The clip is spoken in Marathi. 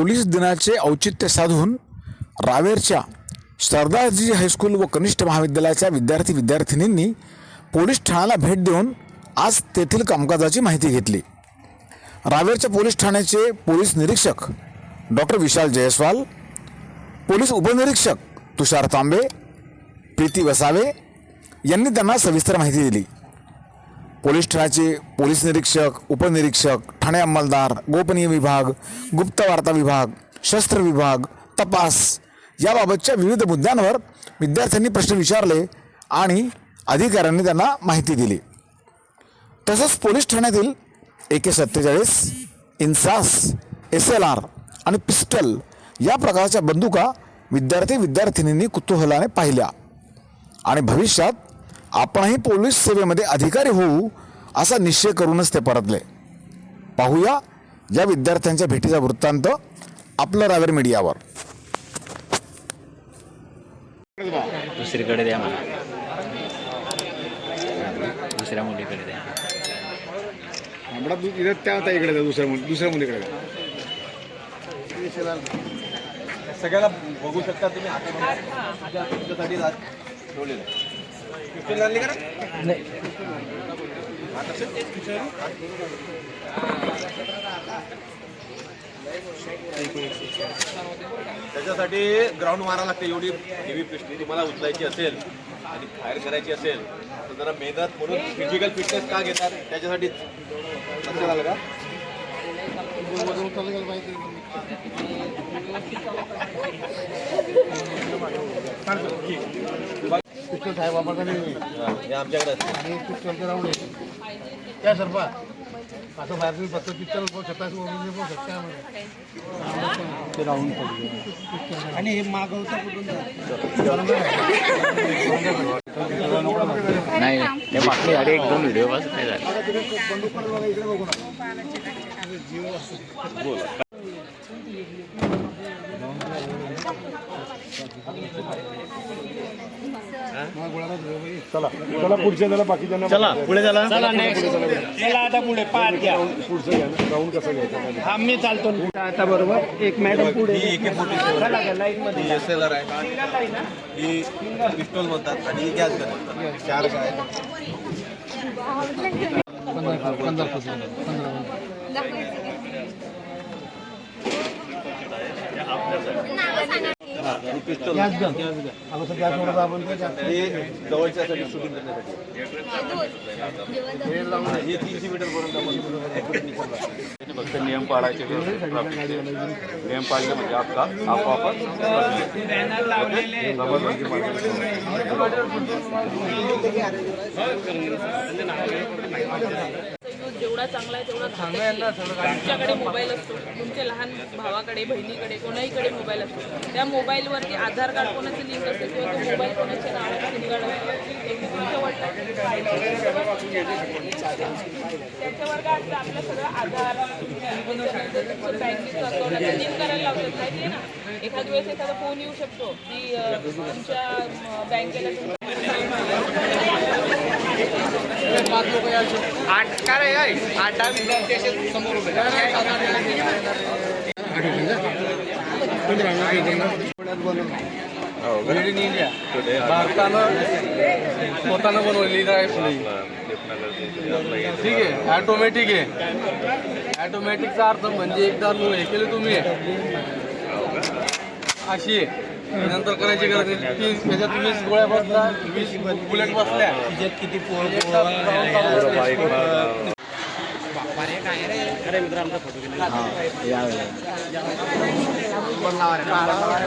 पोलीस दिनाचे औचित्य साधून रावेरच्या सरदारजी हायस्कूल व कनिष्ठ महाविद्यालयाच्या विद्यार्थी विद्यार्थिनींनी पोलीस ठाण्याला भेट देऊन आज तेथील कामकाजाची माहिती घेतली. रावेरच्या पोलीस ठाण्याचे पोलीस निरीक्षक डॉक्टर विशाल जयस्वाल पोलीस उपनिरीक्षक तुषार तांबे प्रीती वसावे यांनी त्यांना सविस्तर माहिती दिली. पोलीस ठाण्याचे पोलीस निरीक्षक उपनिरीक्षक ठाणे अंमलदार गोपनीय विभाग गुप्त वार्ता विभाग शस्त्र विभाग तपास याबाबतच्या विविध मुद्द्यांवर विद्यार्थ्यांनी प्रश्न विचारले आणि अधिकाऱ्यांनी त्यांना माहिती दिली. तसंच पोलीस ठाण्यातील ए के सत्तेचाळीस इन्सास एस एल आर आणि पिस्टल या प्रकारच्या बंदुका विद्यार्थी विद्यार्थिनींनी कुतूहलाने पाहिल्या आणि भविष्यात आपणही पोलीस सेवेमध्ये अधिकारी होऊ असा निश्चय करूनच ते परतले. पाहूया या विद्यार्थ्यांच्या भेटीचा वृत्तांत आपलं रावेर मीडियावर. दुसरीकडे द्या मला दुसऱ्या मुलीकडे द्या. इथं त्या ताईकडे द्या दुसऱ्या मुली दुसऱ्या मुलीकडे द्या. सगळ्याला बघू शकता तुम्ही. तुमच्यासाठी ठेवलेलं आहे. त्याच्यासाठी ग्राउंड मारा लागते एवढी हेवी पिस्टी तुम्हाला उचलायची असेल आणि फायर करायची असेल तर जरा मेहनत म्हणून फिजिकल फिटनेस का घेतात त्याच्यासाठीच लक्षात आलं का? पिस्टल साहेब वापरता नाही हा, हे आमच्याकडे. आणि पिस्टलचं राऊंड आहे त्या सरपा असं बाहेर तुम्ही फक्त पिस्टल पाहू शकता वगैरे पाहू शकता ते राऊंड पडले. आणि हे मागवता कुठून नाही ते मागची गाडी एक दोन व्हिडिओ बस काय झालं. चला चला पुढच्या त्याला बाकीच्यांना चला पुढे झाला चला आता पुढे पार घ्या. पुढचं घ्या ना. राऊंड कसं घ्यायचं? हा मी चालतो. आता बरोबर एक मॅडम पुढे. ही एके फोर्टी चला घ्या लाईन मध्ये एस एल आर आहे. ही पिस्टॉल म्हणतात आणि ही गॅस गन म्हणतात. चार काय. पंधरा पंधरा पंधरा पिस्टल गॅस गन अगोदर गॅस वगैरे आपण ते गॅस- हे जवळच्यासाठी शूटिंग करण्यासाठी. हा, हे तीनशे मीटर पर्यंत आपण फक्त नियम पाळायचे ट्रॅफिकचे. नियम पाळले म्हणजे आपका आपोआपच समजलं जेवढा चांगला आहे तेवढा तुमच्याकडे मोबाईल असतो तुमच्या लहान भावाकडे बहिणीकडे कोणाहीकडे मोबाईल असतो. त्या मोबाईलवरती आधार कार्ड कोणाची लिंक असते किंवा तो मोबाईल कोणाच्या नावाने निघाला असतो एक तुमच्या वडिलांनी पाहिलं. त्याच्यावर काय असतं आपलं सगळं आधार बँकेचं अकाउंट लिंक करायला लावतात माहिती आहे ना एखाद वेळेस एखादा फोन येऊ शकतो की अं, तुमच्या अं, बँकेला आठ काय आहे? आठ दहा समोर उभे Made in India. भारतानं स्वतःनं बनवलेली रायफल ठीक आहे ॲटोमॅटिक आहे. ॲटोमॅटिकचा अर्थ म्हणजे एकदा लो हे केलं तुम्ही. अशी आहे. नंतर करायची गरज नाही. ती त्याच्यात वीस गोळ्या बसल्या वीस बुलेट बसल्या. किती കൊണ്ടാവാൻ പാടാവാൻ